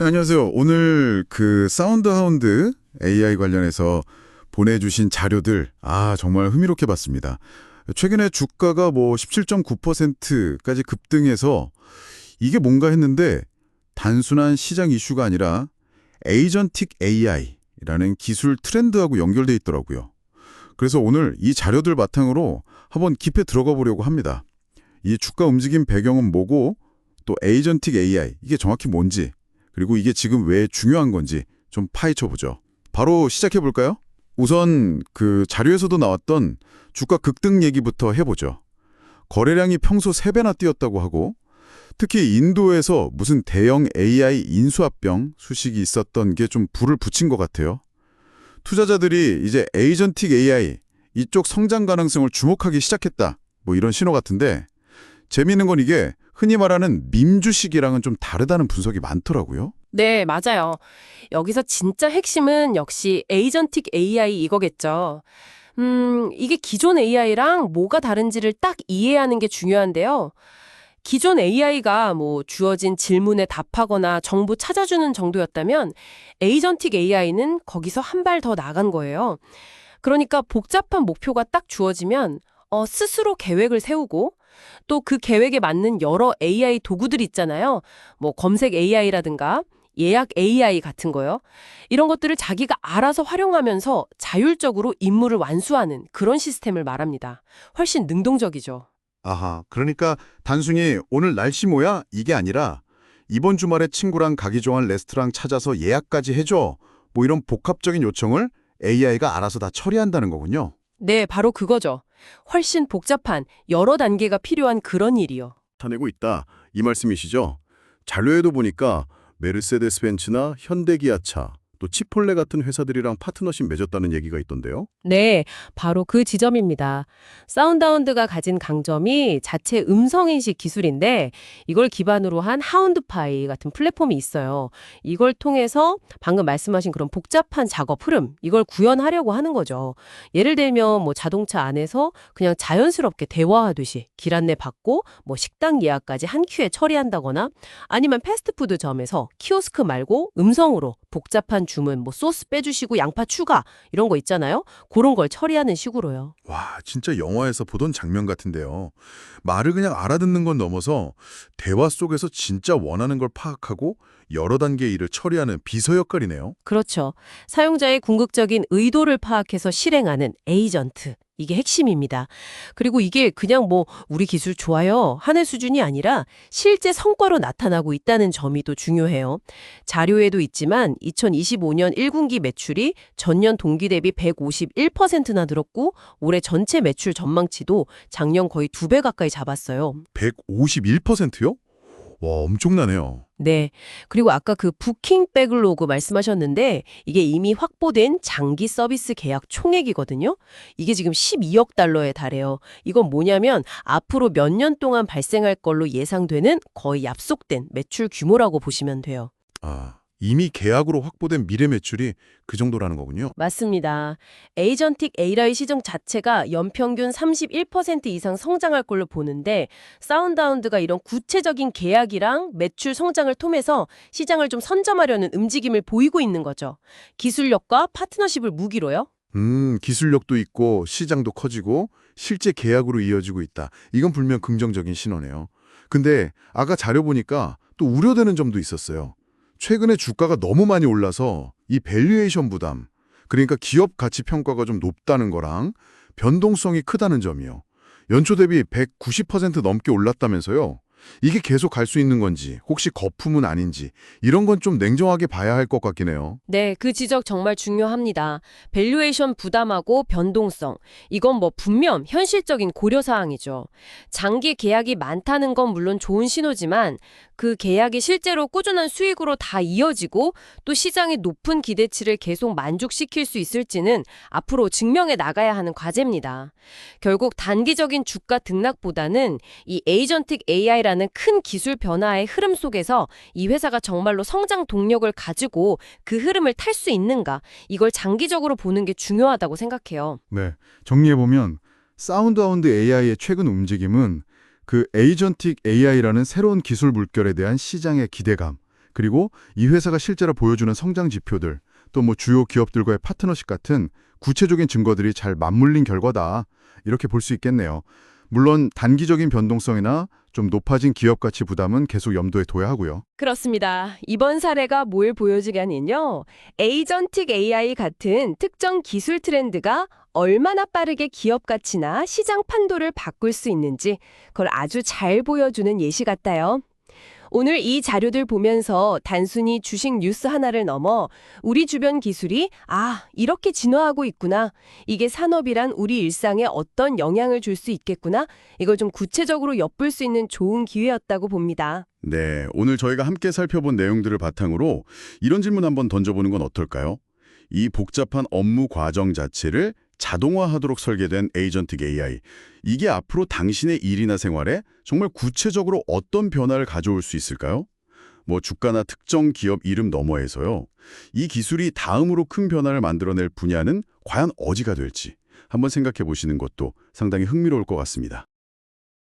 네, 안녕하세요. 오늘 그 사운드 하운드 AI 관련해서 보내주신 자료들, 아, 정말 흥미롭게 봤습니다. 최근에 주가가 뭐 17.9%까지 급등해서 이게 뭔가 했는데 단순한 시장 이슈가 아니라 에이전틱 AI라는 기술 트렌드하고 연결돼 있더라고요. 그래서 오늘 이 자료들 바탕으로 한번 깊이 들어가 보려고 합니다. 이 주가 움직임 배경은 뭐고 또 에이전틱 AI 이게 정확히 뭔지 그리고 이게 지금 왜 중요한 건지 좀 파헤쳐 보죠. 바로 시작해 볼까요? 우선 그 자료에서도 나왔던 주가 급등 얘기부터 해보죠. 거래량이 평소 3배나 뛰었다고 하고 특히 인도에서 무슨 대형 AI 인수합병 수식이 있었던 게 좀 불을 붙인 것 같아요. 투자자들이 이제 에이전틱 AI 이쪽 성장 가능성을 주목하기 시작했다. 뭐 이런 신호 같은데 재미있는 건 이게 흔히 말하는 밈 주식이랑은 좀 다르다는 분석이 많더라고요. 네, 맞아요. 여기서 진짜 핵심은 역시 에이전틱 AI 이거겠죠. 음, 이게 기존 AI랑 뭐가 다른지를 딱 이해하는 게 중요한데요. 기존 AI가 뭐 주어진 질문에 답하거나 정보 찾아주는 정도였다면 에이전틱 AI는 거기서 한 발 더 나간 거예요. 그러니까 복잡한 목표가 딱 주어지면 어, 스스로 계획을 세우고 또 그 계획에 맞는 여러 AI 도구들 있잖아요. 뭐 검색 AI라든가 예약 AI 같은 거요. 이런 것들을 자기가 알아서 활용하면서 자율적으로 임무를 완수하는 그런 시스템을 말합니다. 훨씬 능동적이죠. 아하, 그러니까 단순히 오늘 날씨 뭐야? 이게 아니라 이번 주말에 친구랑 가기 좋아하는 레스토랑 찾아서 예약까지 해줘. 뭐 이런 복합적인 요청을 AI가 알아서 다 처리한다는 거군요. 네, 바로 그거죠. 훨씬 복잡한 여러 단계가 필요한 그런 일이요. 타내고 있다. 이 말씀이시죠? 자료에도 보니까 메르세데스 벤츠나 현대기아차, 또 치폴레 같은 회사들이랑 파트너십 맺었다는 얘기가 있던데요. 네, 바로 그 지점입니다. 사운드하운드가 가진 강점이 자체 음성인식 기술인데 이걸 기반으로 한 하운드파이 같은 플랫폼이 있어요. 이걸 통해서 방금 말씀하신 그런 복잡한 작업 흐름 이걸 구현하려고 하는 거죠. 예를 들면 뭐 자동차 안에서 그냥 자연스럽게 대화하듯이 길 안내 받고 뭐 식당 예약까지 한 큐에 처리한다거나 아니면 패스트푸드점에서 키오스크 말고 음성으로 복잡한 주문 뭐 소스 빼주시고 양파 추가 이런 거 있잖아요. 그런 걸 처리하는 식으로요. 와, 진짜 영화에서 보던 장면 같은데요. 말을 그냥 알아듣는 건 넘어서 대화 속에서 진짜 원하는 걸 파악하고 여러 단계의 일을 처리하는 비서 역할이네요. 그렇죠. 사용자의 궁극적인 의도를 파악해서 실행하는 에이전트. 이게 핵심입니다. 그리고 이게 그냥 뭐 우리 기술 좋아요 하는 수준이 아니라 실제 성과로 나타나고 있다는 점이 또 중요해요. 자료에도 있지만 2025년 1분기 매출이 전년 동기 대비 151%나 늘었고 올해 전체 매출 전망치도 작년 거의 두 배 가까이 잡았어요. 151%요? 와, 엄청나네요. 네. 그리고 아까 그 부킹 백글로그 말씀하셨는데 이게 이미 확보된 장기 서비스 계약 총액이거든요. 이게 지금 12억 달러에 달해요. 이건 뭐냐면 앞으로 몇 년 동안 발생할 걸로 예상되는 거의 약속된 매출 규모라고 보시면 돼요. 아, 이미 계약으로 확보된 미래 매출이 그 정도라는 거군요. 맞습니다. 에이전틱 AI 시장 자체가 연평균 31% 이상 성장할 걸로 보는데 사운드하운드가 이런 구체적인 계약이랑 매출 성장을 통해서 시장을 좀 선점하려는 움직임을 보이고 있는 거죠. 기술력과 파트너십을 무기로요. 음, 기술력도 있고 시장도 커지고 실제 계약으로 이어지고 있다. 이건 분명 긍정적인 신호네요. 근데 아까 자료 보니까 또 우려되는 점도 있었어요. 최근에 주가가 너무 많이 올라서 이 밸류에이션 부담, 그러니까 기업 가치 평가가 좀 높다는 거랑 변동성이 크다는 점이요. 연초 대비 190% 넘게 올랐다면서요. 이게 계속 갈 수 있는 건지, 혹시 거품은 아닌지 이런 건 좀 냉정하게 봐야 할 것 같긴 해요. 네, 그 지적 정말 중요합니다. 밸류에이션 부담하고 변동성. 이건 뭐 분명 현실적인 고려사항이죠. 장기 계약이 많다는 건 물론 좋은 신호지만 그 계약이 실제로 꾸준한 수익으로 다 이어지고 또 시장의 높은 기대치를 계속 만족시킬 수 있을지는 앞으로 증명해 나가야 하는 과제입니다. 결국 단기적인 주가 등락보다는 이 에이전틱 AI라는 큰 기술 변화의 흐름 속에서 이 회사가 정말로 성장 동력을 가지고 그 흐름을 탈 수 있는가 이걸 장기적으로 보는 게 중요하다고 생각해요. 네, 정리해보면 사운드하운드 AI의 최근 움직임은 그 에이전틱 AI라는 새로운 기술 물결에 대한 시장의 기대감 그리고 이 회사가 실제로 보여주는 성장 지표들, 또 뭐 주요 기업들과의 파트너십 같은 구체적인 증거들이 잘 맞물린 결과다. 이렇게 볼 수 있겠네요. 물론 단기적인 변동성이나 좀 높아진 기업 가치 부담은 계속 염두에 둬야 하고요. 그렇습니다. 이번 사례가 뭘 보여주냐면요. 에이전틱 AI 같은 특정 기술 트렌드가 얼마나 빠르게 기업 가치나 시장 판도를 바꿀 수 있는지 그걸 아주 잘 보여주는 예시 같아요. 오늘 이 자료들 보면서 단순히 주식 뉴스 하나를 넘어 우리 주변 기술이 아, 이렇게 진화하고 있구나. 이게 산업이란 우리 일상에 어떤 영향을 줄 수 있겠구나. 이걸 좀 구체적으로 엿볼 수 있는 좋은 기회였다고 봅니다. 네, 오늘 저희가 함께 살펴본 내용들을 바탕으로 이런 질문 한번 던져보는 건 어떨까요? 이 복잡한 업무 과정 자체를 자동화하도록 설계된 에이전틱 AI. 이게 앞으로 당신의 일이나 생활에 정말 구체적으로 어떤 변화를 가져올 수 있을까요? 뭐 주가나 특정 기업 이름 너머에서요. 이 기술이 다음으로 큰 변화를 만들어낼 분야는 과연 어디가 될지 한번 생각해 보시는 것도 상당히 흥미로울 것 같습니다.